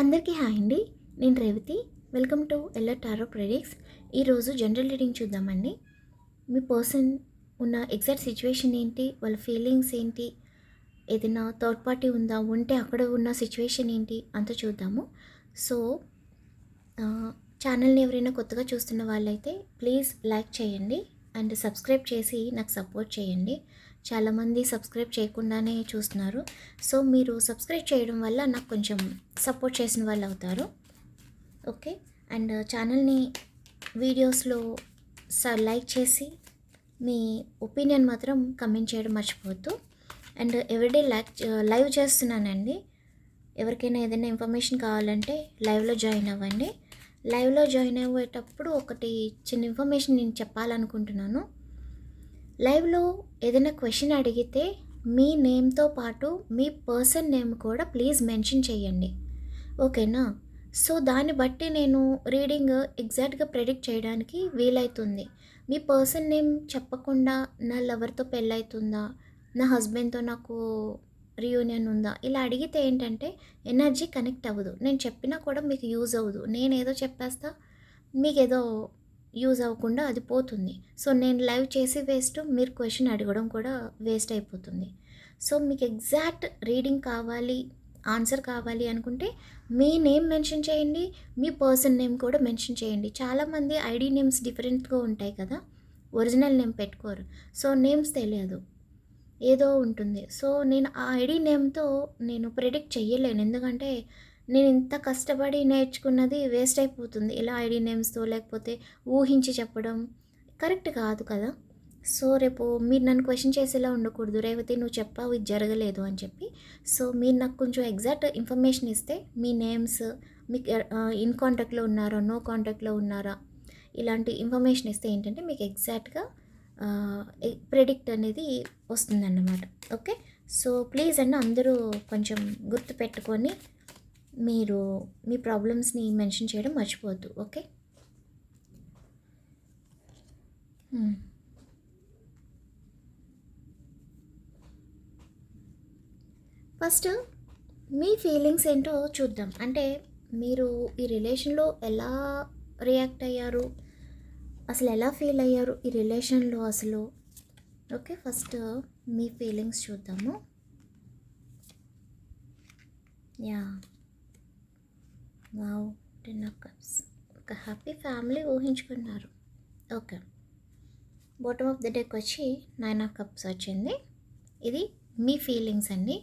అందరికీ హాయ్ అండి. నేను Revathi. Welcome to Ella tarot predicts ఈరోజు జనరల్ రీడింగ్ చూద్దామండి. మీ పర్సన్ ఉన్న ఎగ్జాక్ట్ సిచ్యువేషన్ ఏంటి? వాళ్ళ ఫీలింగ్స్ ఏంటి? ఏదైనా థర్డ్ పార్టీ ఉందా? ఉంటే అక్కడ ఉన్న సిచ్యువేషన్ ఏంటి? అంత చూద్దాము. సో ఛానల్ని ఎవరైనా కొత్తగా చూస్తున్న వాళ్ళైతే ప్లీజ్ లైక్ చేయండి. అండ్ సబ్స్క్రైబ్ చేసి నాకు సపోర్ట్ చేయండి. చాలామంది సబ్స్క్రైబ్ చేయకుండానే చూస్తున్నారు. సో మీరు సబ్స్క్రైబ్ చేయడం వల్ల నాకు కొంచెం సపోర్ట్ చేసిన వాళ్ళు అవుతారు. ఓకే? అండ్ ఛానల్ని వీడియోస్లో స లైక్ చేసి మీ ఒపీనియన్ మాత్రం కమెంట్ చేయడం మర్చిపోవద్దు. అండ్ ఎవ్రీడే లైక్ లైవ్ చేస్తున్నానండి. ఎవరికైనా ఏదైనా ఇన్ఫర్మేషన్ కావాలంటే లైవ్లో జాయిన్ అవ్వండి. లైవ్లో జాయిన్ అయ్యేటప్పుడు ఒకటి చిన్న ఇన్ఫర్మేషన్ నేను చెప్పాలనుకుంటున్నాను. లైవ్లో ఏదైనా క్వశ్చన్ అడిగితే మీ నేమ్తో పాటు మీ పర్సన్ నేమ్ కూడా ప్లీజ్ మెన్షన్ చేయండి. ఓకేనా? సో దాన్ని బట్టి నేను రీడింగ్ ఎగ్జాక్ట్గా ప్రెడిక్ట్ చేయడానికి వీలవుతుంది మీ పర్సన్ నేమ్ చెప్పకుండా నా లవర్తో పెళ్ళవుతుందా నా హస్బెండ్తో నాకు రియూనియన్ ఉందా? ఇలా అడిగితే ఏంటంటే ఎనర్జీ కనెక్ట్ అవ్వదు. నేను చెప్పినా కూడా మీకు యూజ్ అవ్వదు. నేను ఏదో చెప్పేస్తా మీకు ఏదో యూజ్ అవ్వకుండా అది పోతుంది. సో నేను లైవ్ చేసి వేస్ట్ మీరు క్వశ్చన్ అడగడం కూడా వేస్ట్ అయిపోతుంది. సో మీకు ఎగ్జాక్ట్ రీడింగ్ కావాలి ఆన్సర్ కావాలి అనుకుంటే మీ నేమ్ మెన్షన్ చేయండి మీ పర్సన్ నేమ్ కూడా మెన్షన్ చేయండి. చాలామంది ఐడి నేమ్స్ డిఫరెంట్గా ఉంటాయి కదా ఒరిజినల్ నేమ్ పెట్టుకోరు. సో నేమ్స్ తెలియదు. ఏదో ఉంటుంది. సో నేను ఆ ఐడి నేమ్తో నేను ప్రిడిక్ట్ చెయ్యలేను. ఎందుకంటే నేను ఇంత కష్టపడి నేర్చుకున్నది వేస్ట్ అయిపోతుంది. ఇలా ఐడి నేమ్స్తో లేకపోతే ఊహించి చెప్పడం కరెక్ట్ కాదు కదా? సో రేపు మీరు నన్ను క్వశ్చన్ చేసేలా ఉండకూడదు. రేవతి నువ్వు చెప్పావు ఇది జరగలేదు అని చెప్పి. సో మీరు నాకు కొంచెం ఎగ్జాక్ట్ ఇన్ఫర్మేషన్ ఇస్తే మీ నేమ్స్ మీకు ఇన్ కాంటాక్ట్లో ఉన్నారా నో కాంటాక్ట్లో ఉన్నారా? ఇలాంటి ఇన్ఫర్మేషన్ ఇస్తే ఏంటంటే మీకు ఎగ్జాక్ట్గా ప్రెడిక్ట్ అనేది వస్తుందన్నమాట. ఓకే? సో ప్లీజ్ అండి అందరూ కొంచెం గుర్తు పెట్టుకొని మీరు మీ ప్రాబ్లమ్స్ని మెన్షన్ చేయడం మర్చిపోవద్దు ఓకే? ఫస్ట్ మీ ఫీలింగ్స్ ఏంటో చూద్దాం. అంటే మీరు ఈ రిలేషన్లో ఎలా రియాక్ట్ అయ్యారు? అసలు ఎలా ఫీల్ అయ్యారు ఈ రిలేషన్లో అసలు? ఓకే ఫస్ట్ మీ ఫీలింగ్స్ చూద్దాము. Yeah. Wow ten of cups ఒక happy family ఊహించుకున్నారు. Okay bottom of the deck వచ్చి నైన్ ఆఫ్ కప్స్ వచ్చింది. ఇది మీ ఫీలింగ్స్ అండి.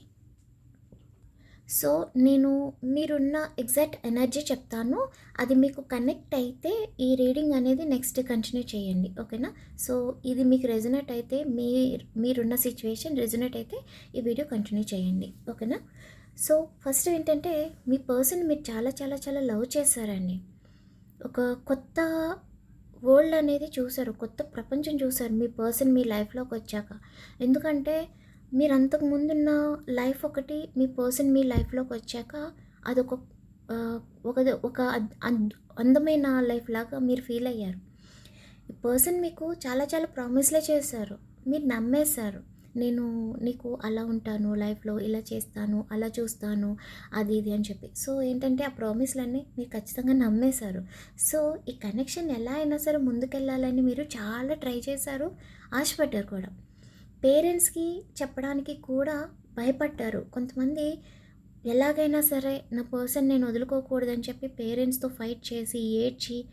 సో నేను మీరున్న ఎగ్జాక్ట్ ఎనర్జీ చెప్తాను. అది మీకు కనెక్ట్ అయితే ఈ రీడింగ్ అనేది నెక్స్ట్ కంటిన్యూ చేయండి. ఓకేనా సో ఇది మీకు రెజనేట్ అయితే మీ మీరున్న సిచ్యువేషన్ రెజనేట్ అయితే ఈ వీడియో కంటిన్యూ చేయండి. ఓకేనా సో ఫస్ట్ ఏంటంటే మీ పర్సన్ మీరు చాలా చాలా చాలా లవ్ చేశారండి. ఒక కొత్త వరల్డ్ అనేది చూసారు కొత్త ప్రపంచం చూశారు మీ పర్సన్ మీ లైఫ్లోకి వచ్చాక. ఎందుకంటే మీరు అంతకు ముందున్న లైఫ్ ఒకటి మీ పర్సన్ మీ లైఫ్లోకి వచ్చాక అదొక ఒక ఒక అందమైన లైఫ్ లాగా మీరు ఫీల్ అయ్యారు. ఈ పర్సన్ మీకు చాలా చాలా ప్రామిస్లే చేశారు. మీరు నమ్మేశారు. నేను నీకు అలా ఉంటాను లైఫ్లో ఇలా చేస్తాను అలా చూస్తాను అది ఇది అని చెప్పి. సో ఏంటంటే ఆ ప్రామిస్లన్నీ మీరు ఖచ్చితంగా నమ్మేశారు. సో ఈ కనెక్షన్ ఎలా అయినా సరే ముందుకెళ్ళాలని మీరు చాలా ట్రై చేశారు. ఆశపడ్డారు కూడా. పేరెంట్స్కి చెప్పడానికి కూడా భయపడ్డారు. కొంతమంది ఎలాగైనా సరే నా పర్సన్ నేను వదులుకోకూడదని చెప్పి పేరెంట్స్తో ఫైట్ చేసి ఏడ్చి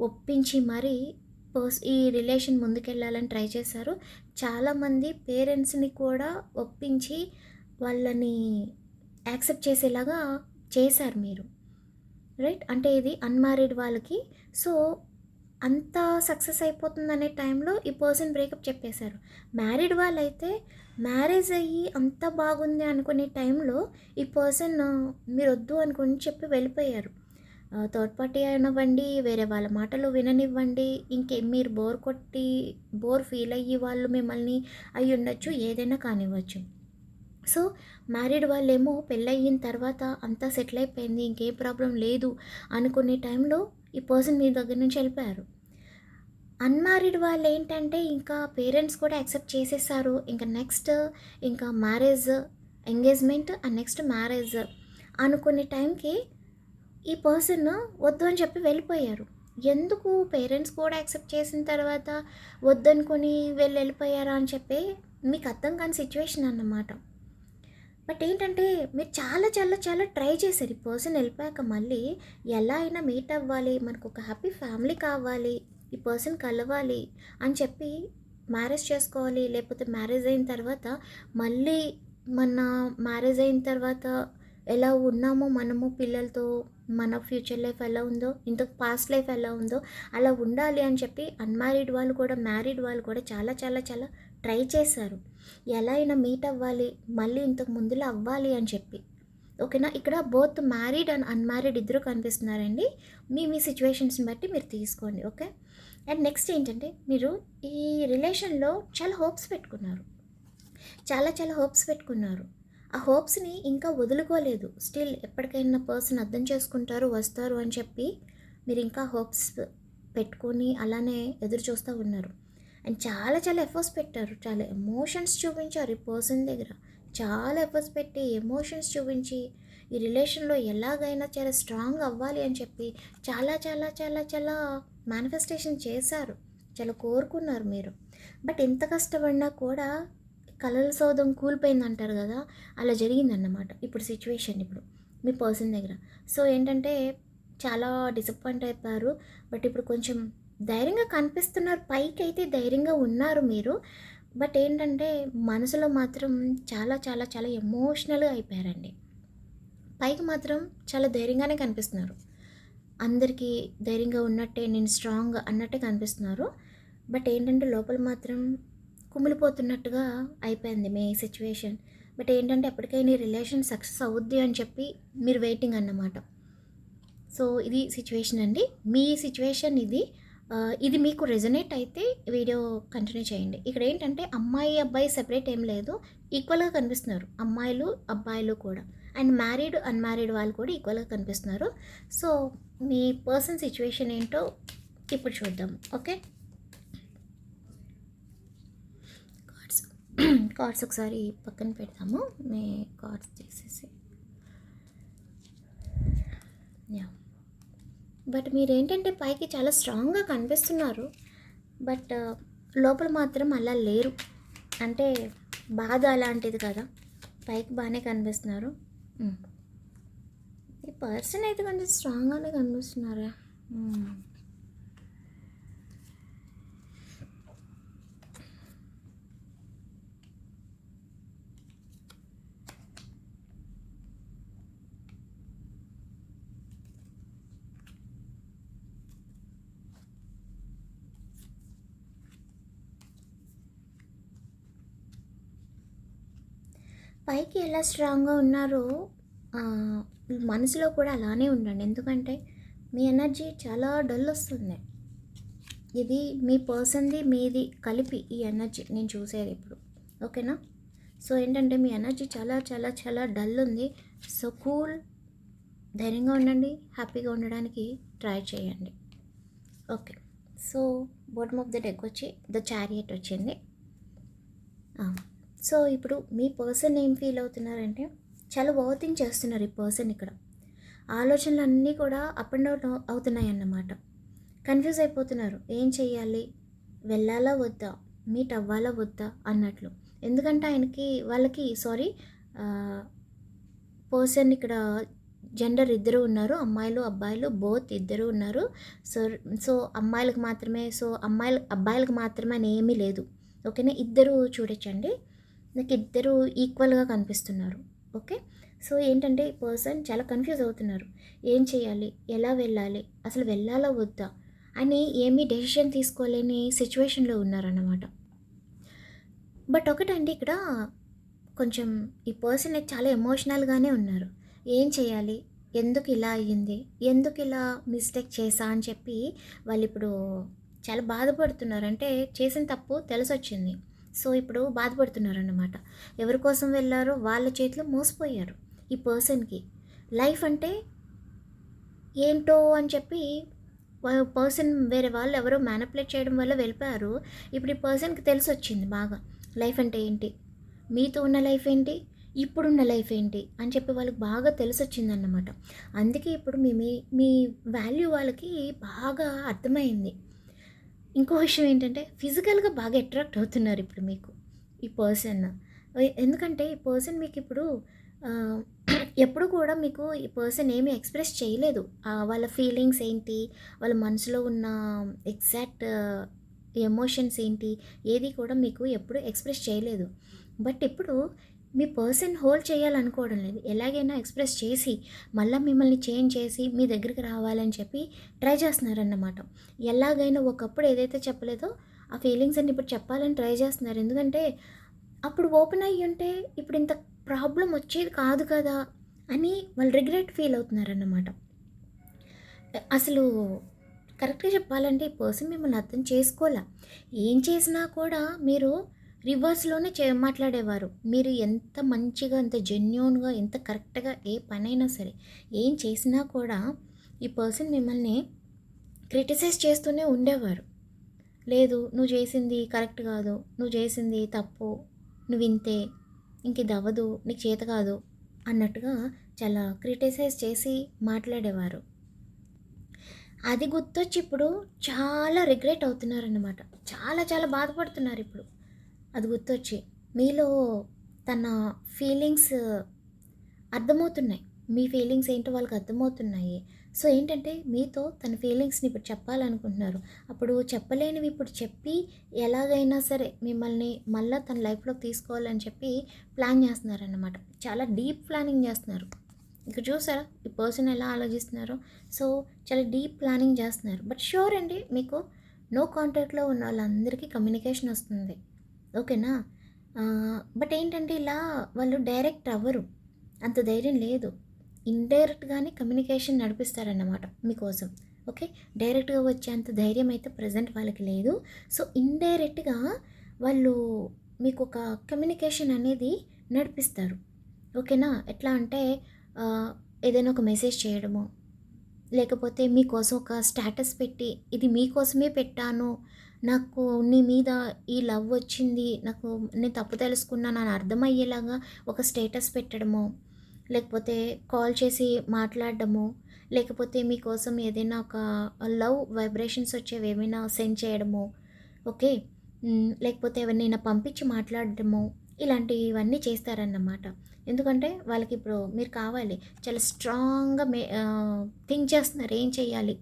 ఒప్పించి మరీ పర్స్ ఈ రిలేషన్ ముందుకెళ్ళాలని ట్రై చేశారు. చాలామంది పేరెంట్స్ని కూడా ఒప్పించి వాళ్ళని యాక్సెప్ట్ చేసేలాగా చేశారు మీరు. రైట్? అంటే ఇది అన్మ్యారీడ్ వాళ్ళకి. సో అంత సక్సెస్ అయిపోతుందనే టైంలో ఈ పర్సన్ బ్రేకప్ చెప్పేశారు. మ్యారీడ్ వాళ్ళైతే మ్యారేజ్ అయ్యి అంత బాగుంది అనుకునే టైంలో ఈ పర్సన్ మీరు వద్దు అనుకుని చెప్పి వెళ్ళిపోయారు. థర్డ్ పార్టీ అయినవ్వండి వేరే వాళ్ళ మాటలు విననివ్వండి. ఇంకే మీరు బోర్ కొట్టి బోర్ ఫీల్ అయ్యి వాళ్ళు మిమ్మల్ని అయ్యి ఉండొచ్చు ఏదైనా కానివ్వచ్చు. సో మ్యారీడ్ వాళ్ళేమో పెళ్ళయిన తర్వాత అంతా సెటిల్ అయిపోయింది ఇంకేం ప్రాబ్లం లేదు అనుకునే టైంలో ఈ పర్సన్ మీ దగ్గర నుంచి వెళ్ళిపోయారు. అన్మ్యారీడ్ వాళ్ళు ఏంటంటే ఇంకా పేరెంట్స్ కూడా యాక్సెప్ట్ చేసేసారు. ఇంకా నెక్స్ట్ ఇంకా marriage engagement and next marriage అనుకునే టైంకి ఈ పర్సన్ వద్దు అని చెప్పి వెళ్ళిపోయారు. ఎందుకు పేరెంట్స్ కూడా యాక్సెప్ట్ చేసిన తర్వాత వద్దనుకొని వెళ్ళి వెళ్ళిపోయారా అని చెప్పి మీకు అర్థం కాని సిచ్యువేషన్ అన్నమాట. బట్ ఏంటంటే మీరు చాలా చాలా చాలా ట్రై చేశారు. ఈ పర్సన్ వెళ్ళిపోయాక మళ్ళీ ఎలా అయినా మీట్ అవ్వాలి మనకు ఒక హ్యాపీ ఫ్యామిలీ కావాలి ఈ పర్సన్ కలవాలి అని చెప్పి మ్యారేజ్ చేసుకోవాలి లేకపోతే మ్యారేజ్ అయిన తర్వాత మళ్ళీ మన మ్యారేజ్ అయిన తర్వాత ఎలా ఉన్నామో మనము పిల్లలతో మన ఫ్యూచర్ లైఫ్ ఎలా ఉందో ఇంతకు పాస్ట్ లైఫ్ ఎలా ఉందో అలా ఉండాలి అని చెప్పి అన్మ్యారీడ్ వాళ్ళు కూడా మ్యారీడ్ వాళ్ళు కూడా చాలా చాలా చాలా ట్రై చేశారు. ఎలా అయినా మీట్ అవ్వాలి మళ్ళీ ఇంతకు ముందులో అవ్వాలి అని చెప్పి. ఓకేనా? ఇక్కడ బోత్ మ్యారీడ్ అండ్ అన్మ్యారీడ్ ఇద్దరు కనిపిస్తున్నారండి. మీ మీ సిచ్యువేషన్స్ని బట్టి మీరు తీసుకోండి ఓకే? అండ్ నెక్స్ట్ ఏంటంటే మీరు ఈ రిలేషన్లో చాలా హోప్స్ పెట్టుకున్నారు. చాలా చాలా హోప్స్ పెట్టుకున్నారు. ఆ హోప్స్ని ఇంకా వదులుకోలేదు. స్టిల్ ఎప్పటికైనా పర్సన్ అర్థం చేసుకుంటారు వస్తారు అని చెప్పి మీరు ఇంకా హోప్స్ పెట్టుకొని అలానే ఎదురు చూస్తూ ఉన్నారు. అండ్ చాలా చాలా ఎఫర్ట్స్ పెట్టారు. చాలా ఎమోషన్స్ చూపించారు ఈ పర్సన్ దగ్గర. చాలా ఎఫర్ట్స్ పెట్టి ఎమోషన్స్ చూపించి ఈ రిలేషన్లో ఎలాగైనా చాలా స్ట్రాంగ్ అవ్వాలి అని చెప్పి చాలా చాలా చాలా చాలా మేనిఫెస్టేషన్ చేశారు. చాలా కోరుకున్నారు మీరు. బట్ ఎంత కష్టపడినా కూడా కలల సౌదం కూలిపోయింది అంటారు కదా అలా జరిగిందన్నమాట. ఇప్పుడు సిచ్యువేషన్ ఇప్పుడు మీ పర్సన్ దగ్గర. సో ఏంటంటే చాలా డిసప్పాయింట్ అయిపోయారు. బట్ ఇప్పుడు కొంచెం ధైర్యంగా కనిపిస్తున్నారు. పైకి అయితే ధైర్యంగా ఉన్నారు మీరు. బట్ ఏంటంటే మనసులో మాత్రం చాలా చాలా చాలా ఎమోషనల్గా అయిపోయారండి. పైకి మాత్రం చాలా ధైర్యంగానే కనిపిస్తున్నారు. అందరికీ ధైర్యంగా ఉన్నట్టే నేను స్ట్రాంగ్ అన్నట్టే కనిపిస్తున్నారు. బట్ ఏంటంటే లోపల మాత్రం కుమిలిపోతున్నట్టుగా అయిపోయింది మీ సిచ్యువేషన్ బట్ ఏంటంటే ఎప్పటికైనా ఈ రిలేషన్ సక్సెస్ అవుద్ది అని చెప్పి మీరు వెయిటింగ్ అన్నమాట. సో ఇది సిచ్యువేషన్ అండి. మీ సిచ్యువేషన్ ఇది ఇది మీకు రెజనేట్ అయితే వీడియో కంటిన్యూ చేయండి. ఇక్కడ ఏంటంటే అమ్మాయి అబ్బాయి సెపరేట్ ఏం లేదు. ఈక్వల్గా కనిపిస్తున్నారు. అమ్మాయిలు అబ్బాయిలు కూడా. అండ్ మ్యారీడ్ అన్మ్యారీడ్ వాళ్ళు కూడా ఈక్వల్గా కనిపిస్తున్నారు. సో మీ పర్సన్ సిచ్యువేషన్ ఏంటో ఇప్పుడు చూద్దాం. ఓకే కార్డ్స్ కార్డ్స్ ఒకసారి పక్కన పెడతాము. మే కార్డ్స్ చేసేసి యా. బట్ మీరు ఏంటంటే పైకి చాలా స్ట్రాంగ్గా కనిపిస్తున్నారు. బట్ లోపల మాత్రం అలా లేరు. అంటే బాధ అలాంటిది కదా. పైకి బాగానే కనిపిస్తున్నారు. ఈ పర్సన్ అయితే కొంచెం స్ట్రాంగ్గానే కనిపిస్తున్నారా. పైకి ఎలా స్ట్రాంగ్గా ఉన్నారో మనసులో కూడా అలానే ఉండండి. ఎందుకంటే మీ ఎనర్జీ చాలా డల్ వస్తుంది. ఇది మీ పర్సన్ది మీది కలిపి ఈ ఎనర్జీ. నేను చూసేది ఇప్పుడు. ఓకేనా? సో ఏంటంటే మీ ఎనర్జీ చాలా చాలా చాలా డల్ ఉంది. సో కూల్ ధైర్యంగా ఉండండి. హ్యాపీగా ఉండడానికి ట్రై చేయండి. Okay. So bottom of the deck వచ్చి ద చారియట్ వచ్చింది. ఆ, సో ఇప్పుడు మీ పర్సన్ ఏం ఫీల్ అవుతున్నారంటే చాలా ఓవర్థింక్ చేస్తున్నారు ఈ పర్సన్ ఇక్కడ. ఆలోచనలు అన్నీ కూడా అప్ అండ్ డౌన్ అవుతున్నాయి అన్నమాట. కన్ఫ్యూజ్ అయిపోతున్నారు. ఏం చేయాలి వెళ్ళాలా వద్దా? మీట్ అవ్వాలా వద్దా? అన్నట్లు. ఎందుకంటే ఆయనకి వాళ్ళకి సారీ పర్సన్ ఇక్కడ జెండర్ ఇద్దరు ఉన్నారు. అమ్మాయిలు అబ్బాయిలు బోత్ ఇద్దరు ఉన్నారు. సో సో అమ్మాయిలకు మాత్రమే సో అమ్మాయిలు అబ్బాయిలకు మాత్రమే అని ఏమీ లేదు. ఓకేనా ఇద్దరు చూడొచ్చండి. నాకు ఇద్దరు ఈక్వల్గా కనిపిస్తున్నారు. ఓకే? సో ఏంటంటే ఈ పర్సన్ చాలా కన్ఫ్యూజ్ అవుతున్నారు. ఏం చేయాలి? ఎలా వెళ్ళాలి? అసలు వెళ్ళాలా వద్దా? అని ఏమీ డెసిషన్ తీసుకోలేని సిచ్యువేషన్లో ఉన్నారన్నమాట. బట్ ఒకటండి ఇక్కడ కొంచెం ఈ పర్సన్ చాలా ఎమోషనల్గానే ఉన్నారు. ఏం చేయాలి? ఎందుకు ఇలా అయ్యింది? ఎందుకు ఇలా మిస్టేక్ చేసా అని చెప్పి వాళ్ళు ఇప్పుడు చాలా బాధపడుతున్నారు. అంటే చేసిన తప్పు తెలిసొచ్చింది. సో ఇప్పుడు బాధపడుతున్నారు అన్నమాట ఎవరి కోసం వెళ్ళారో వాళ్ళ చేతిలో మోసపోయారు ఈ పర్సన్కి. లైఫ్ అంటే ఏంటో అని చెప్పి పర్సన్ వేరే వాళ్ళు ఎవరో మ్యానిపులేట్ చేయడం వల్ల వెళ్ళిపోయారు. ఇప్పుడు ఈ పర్సన్కి తెలిసి వచ్చింది బాగా. లైఫ్ అంటే ఏంటి? మీతో ఉన్న లైఫ్ ఏంటి? ఇప్పుడున్న లైఫ్ ఏంటి? అని చెప్పి వాళ్ళకి బాగా తెలిసొచ్చిందన్నమాట. అందుకే ఇప్పుడు మీ మీ వాల్యూ వాళ్ళకి బాగా అర్థమైంది. ఇంకో విషయం ఏంటంటే ఫిజికల్గా బాగా అట్రాక్ట్ అవుతున్నారు ఇప్పుడు మీకు ఈ పర్సన్. ఎందుకంటే ఈ పర్సన్ మీకు ఇప్పుడు ఎప్పుడు కూడా మీకు ఈ పర్సన్ ఏమీ ఎక్స్ప్రెస్ చేయలేదు. వాళ్ళ ఫీలింగ్స్ ఏంటి వాళ్ళ మనసులో ఉన్న ఎగ్జాక్ట్ ఎమోషన్స్ ఏంటి ఏది కూడా మీకు ఎప్పుడు ఎక్స్ప్రెస్ చేయలేదు. బట్ ఇప్పుడు మీ పర్సన్ హోల్డ్ చేయాలనుకోవడం లేదు. ఎలాగైనా ఎక్స్ప్రెస్ చేసి మళ్ళీ మిమ్మల్ని చేంజ్ చేసి మీ దగ్గరికి రావాలని చెప్పి ట్రై చేస్తున్నారన్నమాట. ఎలాగైనా ఒకప్పుడు ఏదైతే చెప్పలేదో ఆ ఫీలింగ్స్ అన్ని ఇప్పుడు చెప్పాలని ట్రై చేస్తున్నారు. ఎందుకంటే అప్పుడు ఓపెన్ అయ్యి ఉంటే ఇప్పుడు ఇంత ప్రాబ్లం వచ్చేది కాదు కదా అని వాళ్ళు రిగ్రెట్ ఫీల్ అవుతున్నారన్నమాట. అసలు కరెక్ట్గా చెప్పాలంటే ఈ పర్సన్ మిమ్మల్ని అర్థం చేసుకోలే ఏం చేసినా కూడా మీరు రివర్స్లోనే చే మాట్లాడేవారు. మీరు ఎంత మంచిగా ఎంత జెన్యున్గా ఎంత కరెక్ట్గా ఏ పనైనా సరే ఏం చేసినా కూడా ఈ పర్సన్ మిమ్మల్ని క్రిటిసైజ్ చేస్తూనే ఉండేవారు. లేదు నువ్వు చేసింది కరెక్ట్ కాదు నువ్వు చేసింది తప్పు నువ్వు ఇంతే ఇంక ఇది అవ్వదు నీకు చేత కాదు అన్నట్టుగా చాలా క్రిటిసైజ్ చేసి మాట్లాడేవారు. అది గుర్తొచ్చి ఇప్పుడు చాలా రిగ్రెట్ అవుతున్నారన్నమాట. చాలా చాలా బాధపడుతున్నారు ఇప్పుడు. అది గుర్తొచ్చి. మీలో తన ఫీలింగ్స్ అర్థమవుతున్నాయి. మీ ఫీలింగ్స్ ఏంటో వాళ్ళకి అర్థమవుతున్నాయి. సో ఏంటంటే మీతో తన ఫీలింగ్స్ని ఇప్పుడు చెప్పాలనుకుంటున్నారు. అప్పుడు చెప్పలేనివి ఇప్పుడు చెప్పి ఎలాగైనా సరే మిమ్మల్ని మళ్ళీ తన లైఫ్లోకి తీసుకోవాలని చెప్పి ప్లాన్ చేస్తున్నారన్నమాట. చాలా డీప్ ప్లానింగ్ చేస్తున్నారు. ఇక్కడ చూసారా? ఈ పర్సన్ ఎలా ఆలోచిస్తున్నారో? సో చాలా డీప్ ప్లానింగ్ చేస్తున్నారు. బట్ షూర్ అండి మీకు నో కాంటాక్ట్లో ఉన్న వాళ్ళందరికీ కమ్యూనికేషన్ వస్తుంది. ఓకేనా? బట్ ఏంటంటే ఇలా వాళ్ళు డైరెక్ట్ అవ్వరు. అంత ధైర్యం లేదు. ఇండైరెక్ట్గానే కమ్యూనికేషన్ నడిపిస్తారన్నమాట మీకోసం. ఓకే? డైరెక్ట్గా వచ్చేంత ధైర్యం అయితే ప్రజెంట్ వాళ్ళకి లేదు. సో ఇండైరెక్ట్గా వాళ్ళు మీకు ఒక కమ్యూనికేషన్ అనేది నడిపిస్తారు. ఓకేనా? ఎట్లా అంటే ఏదైనా ఒక మెసేజ్ చేయడము లేకపోతే మీకోసం ఒక స్టేటస్ పెట్టి ఇది మీకోసమే పెట్టాను నాకు నీ మీద ఈ లవ్ వచ్చింది నాకు నేను తప్పు తెలుసుకున్నాను అని అర్థమయ్యేలాగా ఒక స్టేటస్ పెట్టడము లేకపోతే కాల్ చేసి మాట్లాడడము లేకపోతే మీకోసం ఏదైనా ఒక లవ్ వైబ్రేషన్స్ వచ్చేవి ఏమైనా సెండ్ చేయడము ఓకే? లేకపోతే ఎవరినైనా పంపించి మాట్లాడడము ఇలాంటివన్నీ చేస్తారన్నమాట. ఎందుకంటే వాళ్ళకి ఇప్పుడు మీరు కావాలి చాలా స్ట్రాంగ్గా మే థింక్ చేస్తున్నారు ఏం చేయాలి?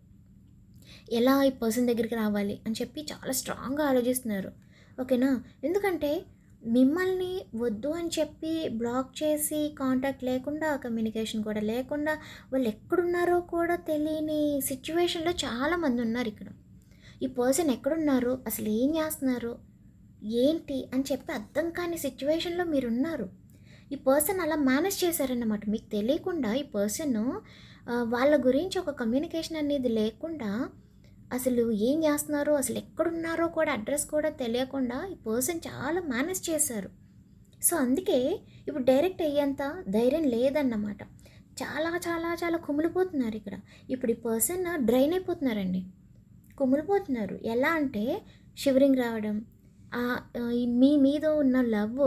ఎలా ఈ పర్సన్ దగ్గరికి రావాలి అని చెప్పి చాలా స్ట్రాంగ్గా ఆలోచిస్తున్నారు. ఓకేనా? ఎందుకంటే మిమ్మల్ని వద్దు అని చెప్పి బ్లాక్ చేసి కాంటాక్ట్ లేకుండా కమ్యూనికేషన్ కూడా లేకుండా వాళ్ళు ఎక్కడున్నారో కూడా తెలియని సిచ్యువేషన్లో చాలామంది ఉన్నారు ఇక్కడ. ఈ పర్సన్ ఎక్కడున్నారు? అసలు ఏం చేస్తున్నారు? ఏంటి? అని చెప్పి అర్థం కాని సిచ్యువేషన్లో మీరు ఉన్నారు. ఈ పర్సన్ అలా మేనేజ్ చేశారన్నమాట. మీకు తెలియకుండా ఈ పర్సన్ వాళ్ళ గురించి ఒక కమ్యూనికేషన్ అనేది లేకుండా అసలు ఏం చేస్తున్నారో అసలు ఎక్కడున్నారో కూడా అడ్రస్ కూడా తెలియకుండా ఈ పర్సన్ చాలా మేనేజ్ చేశారు. సో అందుకే ఇప్పుడు డైరెక్ట్ అయ్యేంత ధైర్యం లేదన్నమాట. చాలా చాలా చాలా కుమిలిపోతున్నారు ఇక్కడ. ఇప్పుడు ఈ పర్సన్ డ్రైన్ అయిపోతున్నారండి. కుమిలిపోతున్నారు. ఎలా అంటే షివరింగ్ రావడం మీ మీద ఉన్న లవ్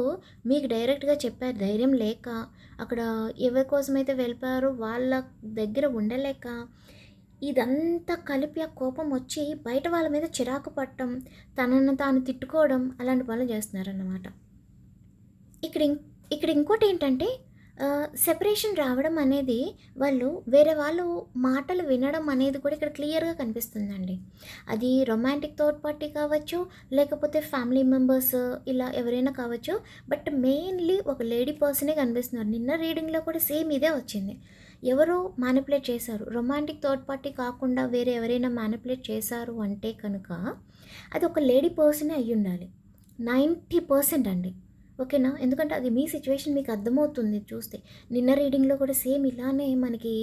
మీకు డైరెక్ట్గా చెప్పారు ధైర్యం లేక అక్కడ ఎవరి కోసమైతే వెళ్ళిపోయారో వాళ్ళ దగ్గర ఉండలేక ఇదంతా కలిపి ఆ కోపం వచ్చి బయట వాళ్ళ మీద చిరాకు పట్టడం తనను తాను తిట్టుకోవడం అలాంటి పనులు చేస్తున్నారన్నమాట. ఇక్కడ ఇక్కడ ఇంకోటి ఏంటంటే సెపరేషన్ రావడం అనేది వాళ్ళు వేరే వాళ్ళు మాటలు వినడం అనేది కూడా ఇక్కడ క్లియర్గా కనిపిస్తుందండి. అది రొమాంటిక్ థర్డ్ పార్టీ కావచ్చు లేకపోతే ఫ్యామిలీ మెంబర్స్ ఇలా ఎవరైనా కావచ్చు బట్ మెయిన్లీ ఒక లేడీ పర్సనే కనిపిస్తున్నారు. నిన్న రీడింగ్లో కూడా సేమ్ ఇదే వచ్చింది. ఎవరో మ్యానిపులేట్ చేశారు. రొమాంటిక్ థర్డ్ పార్టీ కాకుండా వేరే ఎవరైనా మ్యానిపులేట్ చేశారు అంటే కనుక అది ఒక లేడీ పర్సనే అయి ఉండాలి. నైంటీ పర్సెంట్ అండి. ఓకేనా ఎందుకంటే అది మీ సిచ్యువేషన్ మీకు అర్థమవుతుంది చూస్తే. నిన్న రీడింగ్లో కూడా సేమ్ ఇలానే మనకి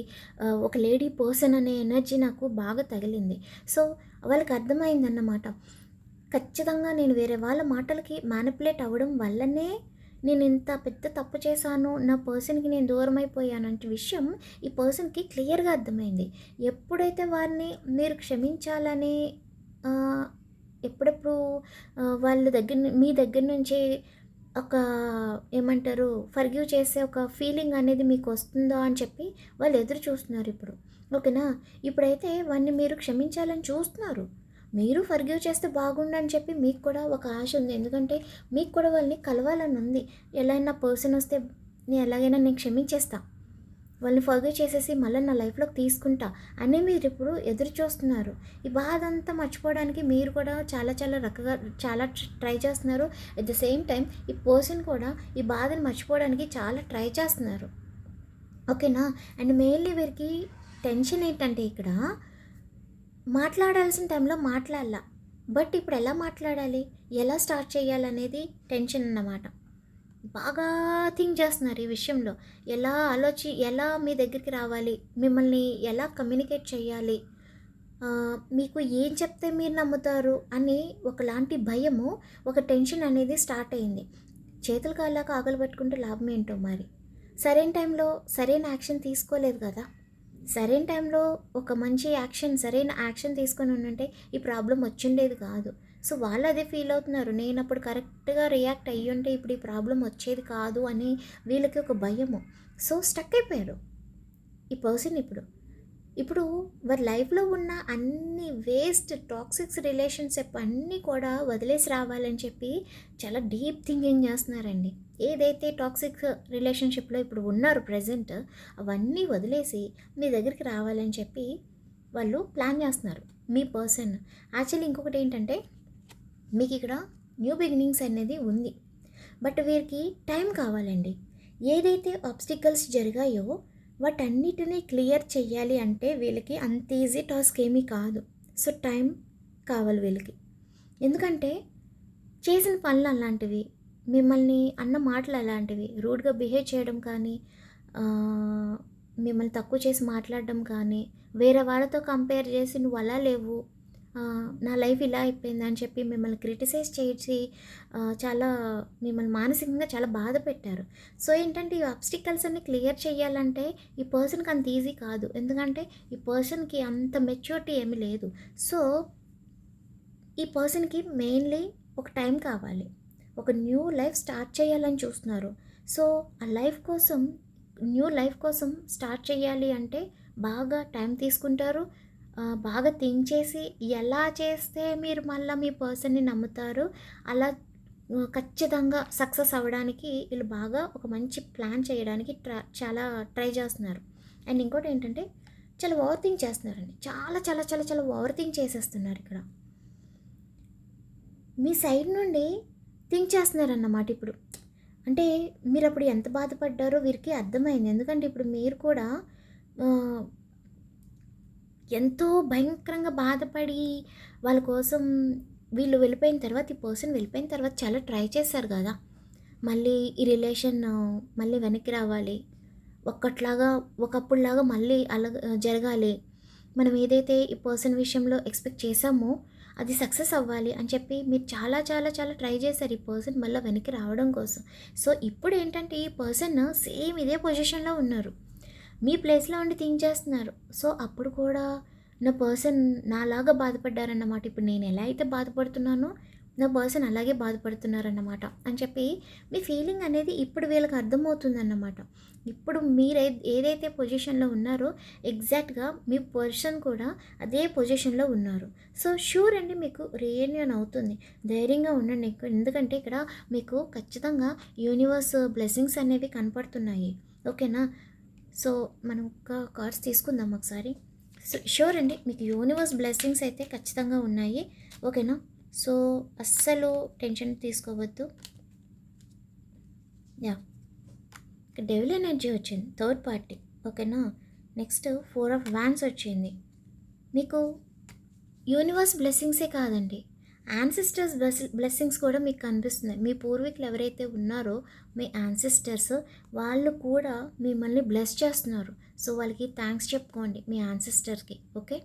ఒక లేడీ పర్సన్ అనే ఎనర్జీ నాకు బాగా తగిలింది. సో వాళ్ళకి అర్థమైందన్నమాట. ఖచ్చితంగా నేను వేరే వాళ్ళ మాటలకి మ్యానిపులేట్ అవ్వడం వల్లనే నేను ఇంత పెద్ద తప్పు చేశాను నా పర్సన్కి నేను దూరం అయిపోయాను అంటే విషయం ఈ పర్సన్కి క్లియర్గా అర్థమైంది. ఎప్పుడైతే వారిని మీరు క్షమించాలని ఎప్పుడెప్పుడు వాళ్ళ దగ్గర మీ దగ్గర నుంచి ఒక ఏమంటారు ఫర్గ్యూ చేసే ఒక ఫీలింగ్ అనేది మీకు వస్తుందో అని చెప్పి వాళ్ళు ఎదురు చూస్తున్నారు ఇప్పుడు. ఓకేనా? ఇప్పుడైతే వాడిని మీరు క్షమించాలని చూస్తున్నారు. మీరు ఫర్గ్యూ చేస్తే బాగుండని చెప్పి మీకు కూడా ఒక ఆశ ఉంది. ఎందుకంటే మీకు కూడా వాళ్ళని కలవాలని ఉంది. ఎలా పర్సన్ వస్తే నేను ఎలాగైనా నేను క్షమించేస్తా. వాళ్ళని ఫర్గ్యూ చేసేసి మళ్ళీ నా లైఫ్లోకి తీసుకుంటా అని మీరు ఇప్పుడు ఎదురు చూస్తున్నారు. ఈ బాధ అంతా మర్చిపోవడానికి మీరు కూడా చాలా చాలా రకగా చాలా ట్రై చేస్తున్నారు. అట్ ద సేమ్ టైం ఈ పర్సన్ కూడా ఈ బాధను మర్చిపోవడానికి చాలా ట్రై చేస్తున్నారు. ఓకేనా అండ్ మెయిన్లీ వీరికి టెన్షన్ ఏంటంటే ఇక్కడ మాట్లాడాల్సిన టైంలో మాట్లాడాల. బట్ ఇప్పుడు ఎలా మాట్లాడాలి? ఎలా స్టార్ట్ చేయాలనేది టెన్షన్ అన్నమాట. బాగా థింక్ చేస్తున్నారు ఈ విషయంలో. ఎలా ఆలోచి ఎలా మీ దగ్గరికి రావాలి? మిమ్మల్ని ఎలా కమ్యూనికేట్ చేయాలి? మీకు ఏం చెప్తే మీరు నమ్ముతారు? అని ఒకలాంటి భయము ఒక టెన్షన్ అనేది స్టార్ట్ అయింది. చేతులు కాళ్ళక ఆకలి పెట్టుకుంటే లాభం ఏంటో మరి? సరైన టైంలో సరైన యాక్షన్ తీసుకోలేదు కదా? సరైన టైంలో ఒక మంచి యాక్షన్ సరైన యాక్షన్ తీసుకొని ఉంటే ఈ ప్రాబ్లం వచ్చిండేది కాదు. సో వాళ్ళు అదే ఫీల్ అవుతున్నారు. నేను అప్పుడు కరెక్ట్గా రియాక్ట్ అయ్యి ఉంటే ఇప్పుడు ఈ ప్రాబ్లం వచ్చేది కాదు అని వీళ్ళకి ఒక భయము. సో స్టక్ అయిపోయారు ఈ పర్సన్ ఇప్పుడు. ఇప్పుడు వారి లైఫ్లో ఉన్న అన్ని వేస్ట్ టాక్సిక్స్ రిలేషన్షిప్ అన్నీ కూడా వదిలేసి రావాలని చెప్పి చాలా డీప్ థింకింగ్ చేస్తున్నారండి. ఏదైతే టాక్సిక్ రిలేషన్షిప్లో ఇప్పుడు ఉన్నారు ప్రజెంట్ అవన్నీ వదిలేసి మీ దగ్గరికి రావాలని చెప్పి వాళ్ళు ప్లాన్ చేస్తున్నారు. మీ పర్సన్ యాక్చువల్లీ ఇంకొకటి ఏంటంటే మీకు ఇక్కడ న్యూ బిగినింగ్స్ అనేది ఉంది. బట్ వీరికి టైం కావాలండి. ఏదైతే ఆబ్స్టికల్స్ జరిగాయో వాటన్నిటినీ క్లియర్ చేయాలి అంటే వీళ్ళకి అంత ఈజీ టాస్క్ ఏమీ కాదు. సో టైం కావాలి వీళ్ళకి. ఎందుకంటే చేసిన పనులు అలాంటివి మిమ్మల్ని అన్న మాటలు అలాంటివి. రూడ్గా బిహేవ్ చేయడం కానీ మిమ్మల్ని తక్కువ చేసి మాట్లాడడం కానీ వేరే వాళ్ళతో కంపేర్ చేసి నువ్వు అలా లేవు నా లైఫ్ ఇలా అయిపోయింది అని చెప్పి మిమ్మల్ని క్రిటిసైజ్ చేసి చాలా మిమ్మల్ని మానసికంగా చాలా బాధ పెట్టారు. సో ఏంటంటే ఈ అబ్స్టికల్స్ అన్ని క్లియర్ చేయాలంటే ఈ పర్సన్కి అంత ఈజీ కాదు. ఎందుకంటే ఈ పర్సన్కి అంత మెచ్యూరిటీ ఏమీ లేదు. సో ఈ పర్సన్కి మెయిన్లీ ఒక టైం కావాలి. ఒక న్యూ లైఫ్ స్టార్ట్ చేయాలని చూస్తున్నారు. సో ఆ లైఫ్ కోసం న్యూ లైఫ్ కోసం స్టార్ట్ చేయాలి అంటే బాగా టైం తీసుకుంటారు. బాగా థింక్ చేసి ఎలా చేస్తే మీరు మళ్ళీ మీ పర్సన్ని నమ్ముతారు అలా ఖచ్చితంగా సక్సెస్ అవ్వడానికి వీళ్ళు బాగా ఒక మంచి ప్లాన్ చేయడానికి ట్రా చాలా ట్రై చేస్తున్నారు. అండ్ ఇంకోటి ఏంటంటే చాలా ఓవర్ థింక్ చేస్తున్నారండి. చాలా చాలా చాలా చాలా ఓవర్ థింక్ చేసేస్తున్నారు ఇక్కడ. మీ సైడ్ నుండి థింక్ చేస్తున్నారన్నమాట ఇప్పుడు. అంటే మీరు అప్పుడు ఎంత బాధపడ్డారో వీరికి అర్థమైంది. ఎందుకంటే ఇప్పుడు మీరు కూడా ఎంతో భయంకరంగా బాధపడి వాళ్ళ కోసం వీళ్ళు వెళ్ళిపోయిన తర్వాత ఈ పర్సన్ వెళ్ళిపోయిన తర్వాత చాలా ట్రై చేశారు కదా. మళ్ళీ ఈ రిలేషన్ మళ్ళీ వెనక్కి రావాలి. ఒక్కట్లాగా ఒకప్పుడులాగా మళ్ళీ అలా జరగాలి. మనం ఏదైతే ఈ పర్సన్ విషయంలో ఎక్స్పెక్ట్ చేసామో అది సక్సెస్ అవ్వాలి అని చెప్పి మీరు చాలా చాలా చాలా ట్రై చేశారు ఈ పర్సన్ మళ్ళీ వెనక్కి రావడం కోసం. సో ఇప్పుడు ఏంటంటే ఈ పర్సన్ సేమ్ ఇదే పొజిషన్లో ఉన్నారు. మీ ప్లేస్లో ఉండి థింక్ చేస్తున్నారు. సో అప్పుడు కూడా నా పర్సన్ నాలాగా బాధపడ్డారన్నమాట. ఇప్పుడు నేను ఎలా అయితే బాధపడుతున్నానో నా పర్సన్ అలాగే బాధపడుతున్నారన్నమాట అని చెప్పి మీ ఫీలింగ్ అనేది ఇప్పుడు వీళ్ళకి అర్థమవుతుందన్నమాట. ఇప్పుడు మీరు ఏదైతే పొజిషన్లో ఉన్నారో ఎగ్జాక్ట్గా మీ పర్సన్ కూడా అదే పొజిషన్లో ఉన్నారు. సో షూర్ అండి మీకు రీయూనియన్ అవుతుంది. ధైర్యంగా ఉండండి. ఎందుకంటే ఇక్కడ మీకు ఖచ్చితంగా యూనివర్స్ బ్లెస్సింగ్స్ అనేవి కనపడుతున్నాయి. ఓకేనా? సో మనం ఒక కార్డ్స్ తీసుకుందాం ఒకసారి. సో షూర్ అండి. మీకు యూనివర్స్ బ్లెస్సింగ్స్ అయితే ఖచ్చితంగా ఉన్నాయి. ఓకేనా? సో అస్సలు టెన్షన్ తీసుకోవద్దు. యా. డెవిల్ ఎనర్జీ వచ్చింది థర్డ్ పార్టీ. ఓకేనా? నెక్స్ట్ ఫోర్ ఆఫ్ వ్యాన్స్ వచ్చింది. మీకు యూనివర్స్ బ్లెస్సింగ్సే కాదండి. యాన్సిస్టర్స్ బ్లెస్ బ్లెస్సింగ్స్ కూడా మీకు కనిపిస్తున్నాయి. మీ పూర్వీకులు ఎవరైతే ఉన్నారో మీ యాన్సిస్టర్స్ వాళ్ళు కూడా మిమ్మల్ని బ్లెస్ చేస్తున్నారు. సో వాళ్ళకి థ్యాంక్స్ చెప్పుకోండి మీ యాన్సిస్టర్కి ఓకే?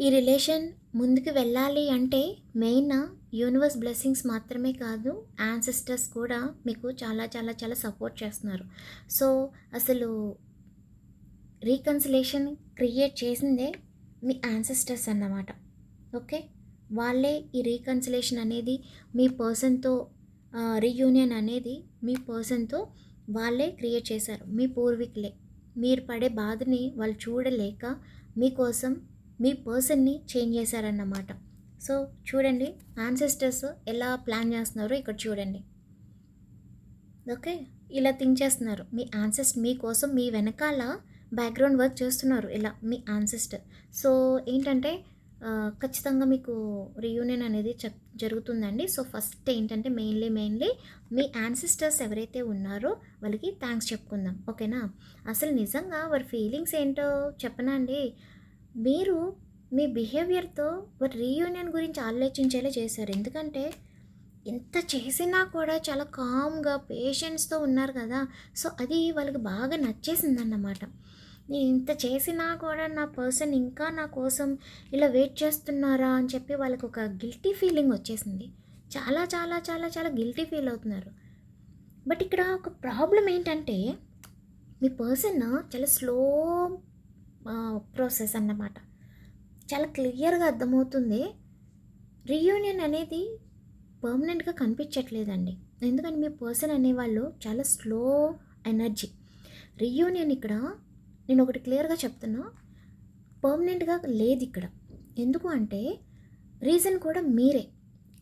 ఈ రిలేషన్ ముందుకు వెళ్ళాలి అంటే మెయిన్ యూనివర్స్ బ్లెస్సింగ్స్ మాత్రమే కాదు యాన్సిస్టర్స్ కూడా మీకు చాలా చాలా చాలా సపోర్ట్ చేస్తున్నారు. సో అసలు రీకన్సిలేషన్ క్రియేట్ చేసిందే మీ యాన్సిస్టర్స్ అన్నమాట. ఓకే? వాళ్ళే ఈ రీకన్సిలేషన్ అనేది మీ పర్సన్తో రీయూనియన్ అనేది మీ పర్సన్తో వాళ్ళే క్రియేట్ చేశారు. మీ పూర్వీకులే. మీరు పడే బాధని వాళ్ళు చూడలేక మీకోసం మీ పర్సన్ని చేంజ్ చేశారన్నమాట. సో చూడండి ఆన్సెస్టర్స్ ఎలా ప్లాన్ చేస్తున్నారో ఇక్కడ చూడండి. ఓకే? ఇలా థింక్ చేస్తున్నారు. మీ యాన్సెస్ట్ మీకోసం మీ వెనకాల బ్యాక్గ్రౌండ్ వర్క్ చేస్తున్నారు ఇలా మీ ఆన్సెస్టర్ సో ఏంటంటే ఖచ్చితంగా మీకు రియూనియన్ అనేది చెప్ జరుగుతుందండి. సో ఫస్ట్ ఏంటంటే మెయిన్లీ మెయిన్లీ మీ యాన్సిస్టర్స్ ఎవరైతే ఉన్నారో వాళ్ళకి థ్యాంక్స్ చెప్పుకుందాం. ఓకేనా? అసలు నిజంగా వారి ఫీలింగ్స్ ఏంటో చెప్పనా అండి? మీరు మీ బిహేవియర్తో వారి రీయూనియన్ గురించి ఆలోచించేలా చేశారు. ఎందుకంటే ఎంత చేసినా కూడా చాలా కామ్గా పేషెన్స్తో ఉన్నారు కదా. సో అది వాళ్ళకి బాగా నచ్చేసిందన్నమాట. నేను ఇంత చేసినా కూడా నా పర్సన్ ఇంకా నా కోసం ఇలా వెయిట్ చేస్తున్నారా అని చెప్పి వాళ్ళకి ఒక గిల్టీ ఫీలింగ్ వచ్చేసింది. చాలా చాలా చాలా చాలా గిల్టీ ఫీల్ అవుతున్నారు. బట్ ఇక్కడ ఒక ప్రాబ్లం ఏంటంటే మీ పర్సన్ చాలా స్లో ప్రాసెస్ అన్నమాట. చాలా క్లియర్గా అర్థమవుతుంది. రీయూనియన్ అనేది పర్మనెంట్గా కనిపించట్లేదండి. ఎందుకంటే మీ పర్సన్ అనేవాళ్ళు చాలా స్లో ఎనర్జీ రీయూనియన్ ఇక్కడ నేను ఒకటి క్లియర్గా చెప్తున్నా. పర్మనెంట్గా లేదు ఇక్కడ. ఎందుకు అంటే రీజన్ కూడా మీరే.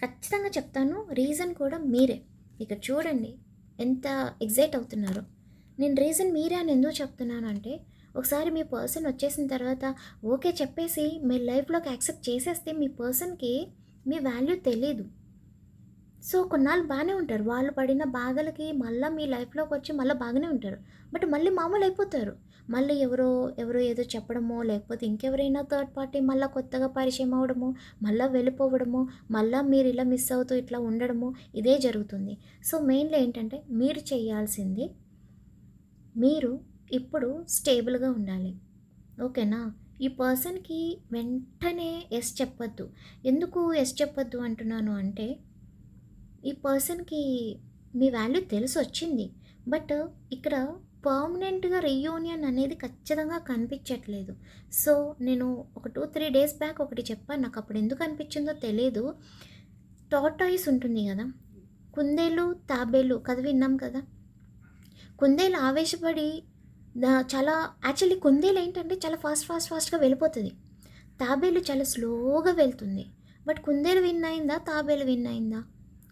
ఖచ్చితంగా చెప్తాను రీజన్ కూడా మీరే. ఇక్కడ చూడండి ఎంత ఎగ్జైట్ అవుతున్నారు. నేను రీజన్ మీరే అని ఎందుకు చెప్తున్నాను అంటే ఒకసారి మీ పర్సన్ వచ్చేసిన తర్వాత ఓకే చెప్పేసి మీ లైఫ్లోకి యాక్సెప్ట్ చేసేస్తే మీ పర్సన్కి మీ వాల్యూ తెలీదు. సో కొన్నాళ్ళు బాగానే ఉంటారు. వాళ్ళు పడిన బాధలకి మళ్ళీ మీ లైఫ్లోకి వచ్చి మళ్ళీ బాగానే ఉంటారు. బట్ మళ్ళీ మామూలు అయిపోతారు. మళ్ళీ ఎవరో ఎవరో ఏదో చెప్పడమో లేకపోతే ఇంకెవరైనా థర్డ్ పార్టీ మళ్ళీ కొత్తగా పరిచయం అవ్వడమో మళ్ళీ వెళ్ళిపోవడమో మళ్ళీ మీరు ఇలా మిస్ అవుతూ ఇట్లా ఉండడమో ఇదే జరుగుతుంది. సో మెయిన్లీ ఏంటంటే మీరు చేయాల్సింది మీరు ఇప్పుడు స్టేబుల్గా ఉండాలి. ఓకేనా? ఈ పర్సన్కి వెంటనే ఎస్ చెప్పొద్దు. ఎందుకు ఎస్ చెప్పొద్దు అంటున్నాను అంటే ఈ పర్సన్కి మీ వాల్యూ తెలిసి వచ్చింది బట్ ఇక్కడ పర్మనెంట్గా రీయూనియన్ అనేది ఖచ్చితంగా కనిపించట్లేదు. సో నేను ఒక టూ త్రీ డేస్ బ్యాక్ ఒకటి చెప్పాను. నాకు అప్పుడు ఎందుకు అనిపించిందో తెలియదు టాటాయిస్ ఉంటుంది కదా? కుందేలు తాబేలు కథ విన్నాం కదా? కుందేలు ఆవేశపడి చాలా యాక్చువల్లీ కుందేలు ఏంటంటే చాలా ఫాస్ట్ ఫాస్ట్ ఫాస్ట్గా వెళ్ళిపోతుంది. తాబేలు చాలా స్లోగా వెళ్తుంది. బట్ కుందేలు విన్ అయిందా? తాబేలు విన్ అయిందా?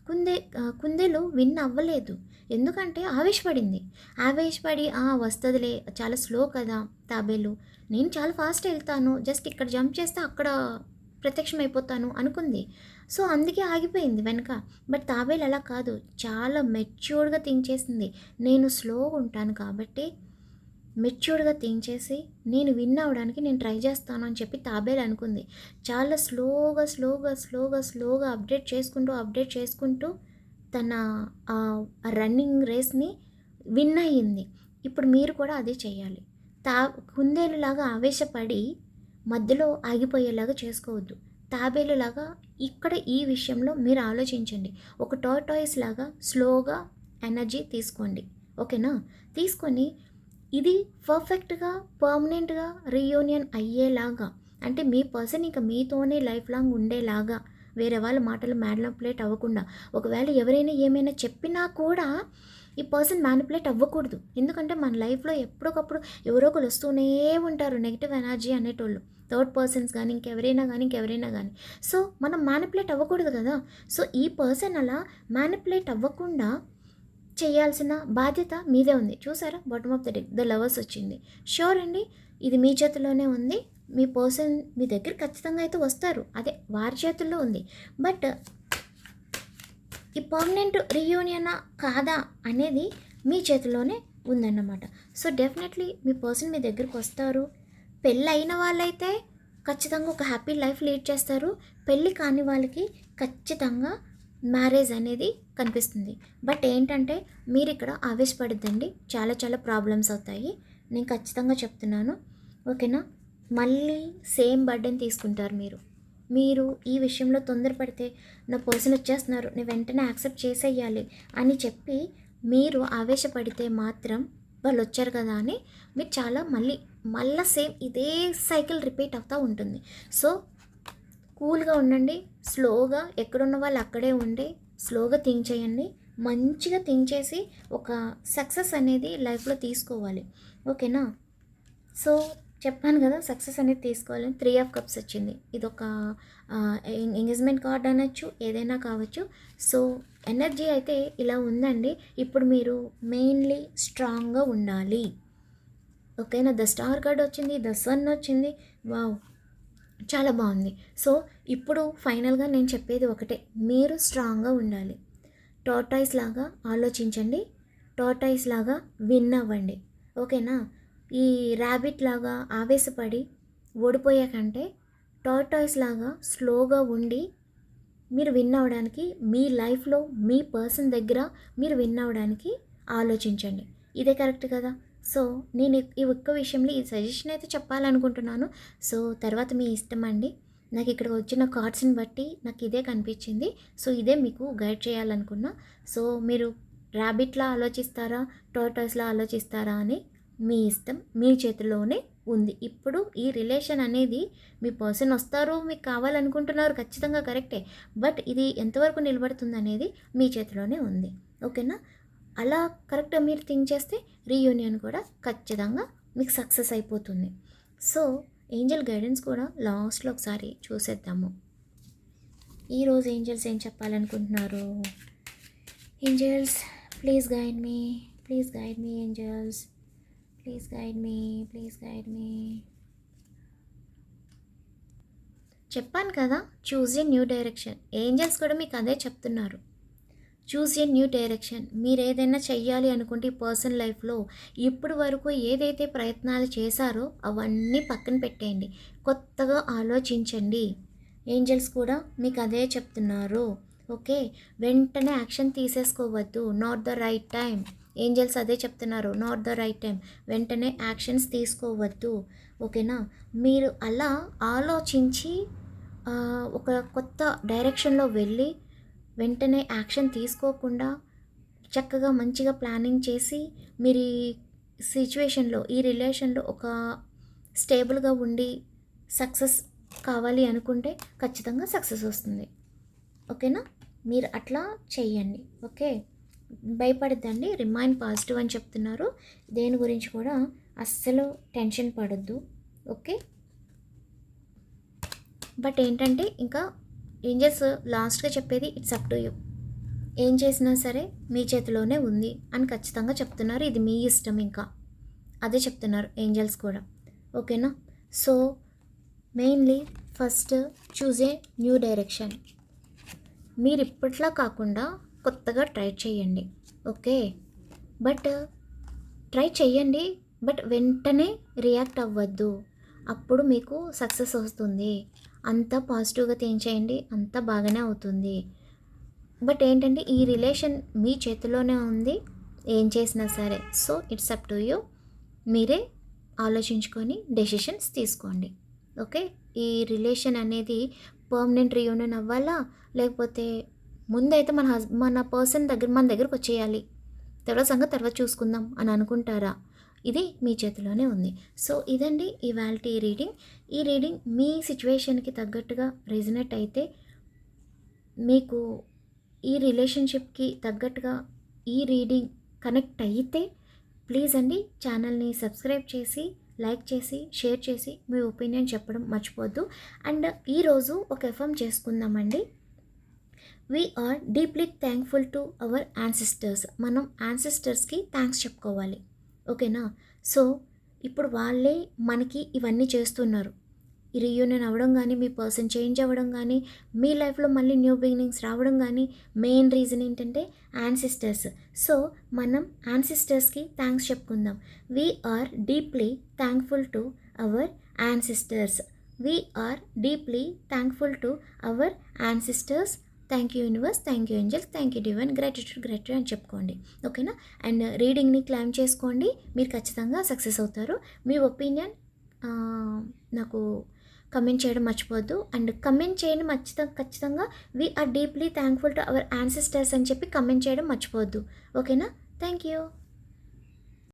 కుందే కుందేలు విన్ అవ్వలేదు. ఎందుకంటే ఆవేశపడింది. ఆవేశపడి "ఆ, వస్తుందిలే చాలా స్లో కదా తాబేలు. నేను చాలా ఫాస్ట్ వెళ్తాను. జస్ట్ ఇక్కడ జంప్ చేస్తే అక్కడ ప్రత్యక్షం అయిపోతాను అనుకుంది. సో అందుకే ఆగిపోయింది వెనక. బట్ తాబేలు అలా కాదు. చాలా మెచ్యూర్డ్గా థింక్ చేసింది. నేను స్లోగా ఉంటాను కాబట్టి మెచ్యూర్డ్గా థింక్ చేసి నేను విన్ అవ్వడానికి నేను ట్రై చేస్తాను అని చెప్పి తాబేలు అనుకుంది. చాలా స్లోగా స్లోగా స్లోగా స్లోగా అప్డేట్ చేసుకుంటూ అప్డేట్ చేసుకుంటూ తన ఆ రన్నింగ్ రేస్ని విన్ అయ్యింది. ఇప్పుడు మీరు కూడా అదే చేయాలి. తా కుందేలులాగా ఆవేశపడి మధ్యలో ఆగిపోయేలాగా చేసుకోవద్దు. తాబేలులాగా ఇక్కడ ఈ విషయంలో మీరు ఆలోచించండి. ఒక టోటాయిస్ లాగా స్లోగా ఎనర్జీ తీసుకోండి. ఓకేనా? తీసుకొని ఇది పర్ఫెక్ట్గా పర్మనెంట్గా రీయూనియన్ అయ్యేలాగా. అంటే మీ పర్సన్ ఇంకా మీతోనే లైఫ్ లాంగ్ ఉండేలాగా. వేరే వాళ్ళ మాటలు మ్యానిపులేట్ అవ్వకుండా. ఒకవేళ ఎవరైనా ఏమైనా చెప్పినా కూడా ఈ పర్సన్ మ్యానిపులేట్ అవ్వకూడదు. ఎందుకంటే మన లైఫ్లో ఎప్పటికప్పుడు ఎవరో ఒకరు వస్తూనే ఉంటారు నెగిటివ్ ఎనర్జీ అనేటోళ్ళు. థర్డ్ పర్సన్స్ కానీ ఇంకెవరైనా కానీ ఇంకెవరైనా కానీ సో మనం మ్యానిపులేట్ అవ్వకూడదు కదా. సో ఈ పర్సన్ అలా మ్యానిపులేట్ అవ్వకుండా చేయాల్సిన బాధ్యత మీదే ఉంది. చూసారా? Bottom of the deck the lovers వచ్చింది. షూర్ అండి ఇది మీ చేతిలోనే ఉంది. మీ పర్సన్ మీ దగ్గర ఖచ్చితంగా అయితే వస్తారు. అదే వారి చేతుల్లో ఉంది. బట్ ఈ పర్మనెంట్ రీయూనియనా కాదా అనేది మీ చేతిలోనే ఉందన్నమాట. సో డెఫినెట్లీ మీ పర్సన్ మీ దగ్గరికి వస్తారు. పెళ్ళి అయిన వాళ్ళైతే ఖచ్చితంగా ఒక హ్యాపీ లైఫ్ లీడ్ చేస్తారు. పెళ్ళి కాని వాళ్ళకి ఖచ్చితంగా మ్యారేజ్ అనేది కనిపిస్తుంది. బట్ ఏంటంటే మీరు ఇక్కడ ఆవేశపడద్దండి. చాలా చాలా ప్రాబ్లమ్స్ అవుతాయి. నేను ఖచ్చితంగా చెప్తున్నాను. ఓకేనా? మళ్ళీ సేమ్ బర్డెన్ తీసుకుంటారు మీరు. మీరు ఈ విషయంలో తొందరపడితే నా పర్సన్ వచ్చేస్తున్నారు. నేను వెంటనే యాక్సెప్ట్ చేసేయాలి అని చెప్పి మీరు ఆవేశపడితే మాత్రం వాళ్ళు వచ్చారు కదా అని మీరు చాలా మళ్ళీ మళ్ళీ సేమ్ ఇదే సైకిల్ రిపీట్ అవుతూ ఉంటుంది. సో కూల్గా ఉండండి. స్లోగా ఎక్కడున్న వాళ్ళు అక్కడే ఉండి స్లోగా థింక్ చేయండి. మంచిగా థింక్ చేసి ఒక సక్సెస్ అనేది లైఫ్లో తీసుకోవాలి. ఓకేనా? సో చెప్పాను కదా సక్సెస్ అనేది తీసుకోవాలి. త్రీ ఆఫ్ కప్స్ వచ్చింది. ఇది ఒక ఎంగేజ్మెంట్ కార్డ్ అనొచ్చు ఏదైనా కావచ్చు. సో ఎనర్జీ అయితే ఇలా ఉందండి. ఇప్పుడు మీరు మెయిన్లీ స్ట్రాంగ్గా ఉండాలి. ఓకేనా? ద స్టార్ కార్డ్ వచ్చింది ద సన్ వచ్చింది. వావ్! చాలా బాగుంది. సో ఇప్పుడు ఫైనల్గా నేను చెప్పేది ఒకటే. మీరు స్ట్రాంగ్గా ఉండాలి. టార్టాయిస్ లాగా ఆలోచించండి. టార్టాయిస్ లాగా విన్ అవ్వండి. ఓకేనా? ఈ ర్యాబిట్ లాగా ఆవేశపడి ఓడిపోయాకంటే టార్టాయిస్ లాగా స్లోగా ఉండి మీరు విన్ అవ్వడానికి మీ లైఫ్లో మీ పర్సన్ దగ్గర మీరు విన్ అవ్వడానికి ఆలోచించండి. ఇదే కరెక్ట్ కదా? సో నేను ఈ ఒక్క విషయంలో ఈ సజెషన్ అయితే చెప్పాలనుకుంటున్నాను. సో తర్వాత మీ ఇష్టం అండి. నాకు ఇక్కడ వచ్చిన కార్డ్స్ని బట్టి నాకు ఇదే కనిపించింది. సో ఇదే మీకు గైడ్ చేయాలనుకున్నా. సో మీరు ర్యాబిట్లా ఆలోచిస్తారా? టోటాస్లా ఆలోచిస్తారా అని మీ ఇష్టం మీ చేతిలోనే ఉంది. ఇప్పుడు ఈ రిలేషన్ అనేది మీ పర్సన్ వస్తారు మీకు కావాలనుకుంటున్నారు ఖచ్చితంగా కరెక్టే. బట్ ఇది ఎంతవరకు నిలబడుతుంది అనేది మీ చేతిలోనే ఉంది. ఓకేనా? అలా కరెక్ట్గా మీరు థింక్ చేస్తే రీయూనియన్ కూడా ఖచ్చితంగా మీకు సక్సెస్ అయిపోతుంది. సో ఏంజల్ గైడెన్స్ కూడా లాస్ట్లో ఒకసారి చూసేద్దాము. ఈరోజు ఏంజల్స్ ఏం చెప్పాలనుకుంటున్నారు? Angels please guide me please guide me angels please guide me please guide me. చెప్పాను కదా choose a new direction. Angels కూడా మీకు అదే చెప్తున్నారు. Choose a new direction. మీరు ఏదైనా చెయ్యాలి అనుకుంటే ఈ పర్సన్ లైఫ్లో ఇప్పుడు వరకు ఏదైతే ప్రయత్నాలు చేశారో అవన్నీ పక్కన పెట్టేయండి. కొత్తగా ఆలోచించండి. ఏంజల్స్ కూడా మీకు అదే చెప్తున్నారు. ఓకే? వెంటనే action తీసేసుకోవద్దు. Not the right time angels అదే చెప్తున్నారు. నాట్ ద రైట్ టైం వెంటనే యాక్షన్స్ తీసుకోవద్దు. ఓకేనా? మీరు అలా ఆలోచించి ఒక కొత్త డైరెక్షన్లో వెళ్ళి వెంటనే యాక్షన్ తీసుకోకుండా చక్కగా మంచిగా ప్లానింగ్ చేసి మీరు ఈ సిచ్యువేషన్లో ఈ రిలేషన్లో ఒక స్టేబుల్గా ఉండి సక్సెస్ కావాలి అనుకుంటే ఖచ్చితంగా సక్సెస్ వస్తుంది. ఓకేనా? మీరు అట్లా చేయండి ఓకే? భయపడద్దండి. రిమైండ్ పాజిటివ్ అని చెప్తున్నారు. దేని గురించి కూడా అస్సలు టెన్షన్ పడద్దు. ఓకే? బట్ ఏంటంటే ఇంకా ఏంజల్స్ లాస్ట్గా చెప్పేది ఇట్స్ అప్ టు యూ. ఏం చేసినా సరే మీ చేతిలోనే ఉంది అని ఖచ్చితంగా చెప్తున్నారు. ఇది మీ ఇష్టం ఇంకా. అదే చెప్తున్నారు ఏంజల్స్ కూడా. ఓకేనా? So mainly first choose a new direction. మీరు ఇప్పట్లా కాకుండా కొత్తగా ట్రై చేయండి. ఓకే? బట్ ట్రై చేయండి. బట్ వెంటనే రియాక్ట్ అవ్వద్దు. అప్పుడు మీకు సక్సెస్ వస్తుంది. అంతా పాజిటివ్గా థింక్ చేయండి అంతా బాగానే అవుతుంది. బట్ ఏంటంటే ఈ రిలేషన్ మీ చేతిలోనే ఉంది ఏం చేసినా సరే. So it's up to you మీరే ఆలోచించుకొని డెసిషన్స్ తీసుకోండి. ఓకే? ఈ రిలేషన్ అనేది పర్మనెంట్ రీయూనియన్ అవ్వాలా? లేకపోతే ముందైతే మన హస్ మన పర్సన్ దగ్గర మన దగ్గరకు వచ్చేయాలి. తర్వాత సంగతి తర్వాత చూసుకుందాం అని అనుకుంటారా? ఇది మీ చేతిలోనే ఉంది. సో ఇదండి ఇవాళ రీడింగ్. ఈ రీడింగ్ మీ సిచ్యువేషన్కి తగ్గట్టుగా రెజినెట్ అయితే మీకు ఈ రిలేషన్షిప్కి తగ్గట్టుగా ఈ రీడింగ్ కనెక్ట్ అయితే ప్లీజ్ అండి ఛానల్ని సబ్స్క్రైబ్ చేసి లైక్ చేసి షేర్ చేసి మీ ఒపీనియన్ చెప్పడం మర్చిపోద్దు. అండ్ ఈరోజు ఒక ఎఫ్ఎం చేసుకుందామండి. We are deeply thankful to our ancestors మనం యాన్సిస్టర్స్కి థ్యాంక్స్ చెప్పుకోవాలి. ఓకేనా? సో ఇప్పుడు వాళ్ళే మనకి ఇవన్నీ చేస్తున్నారు. ఈ రీయూనియన్ అవ్వడం కానీ మీ పర్సన్ చేంజ్ అవ్వడం కానీ మీ లైఫ్లో మళ్ళీ న్యూ బిగినింగ్స్ రావడం కానీ మెయిన్ రీజన్ ఏంటంటే యాన్సిస్టర్స్ సో మనం యాన్సిస్టర్స్కి థ్యాంక్స్ చెప్పుకుందాం. We are deeply thankful to our ancestors we are deeply thankful to our ancestors thank you universe thank you angels thank you divine gratitude gratitude అని చెప్పుకోండి. ఓకేనా and రీడింగ్ని claim చేసుకోండి. మీరు ఖచ్చితంగా సక్సెస్ అవుతారు. మీ ఒపీనియన్ నాకు కమెంట్ చేయడం మర్చిపోవద్దు. అండ్ కమెంట్ చేయండి మర్చిత ఖచ్చితంగా. We are deeply thankful to our ancestors అని చెప్పి కమెంట్ చేయడం మర్చిపోవద్దు. ఓకేనా థ్యాంక్ యూ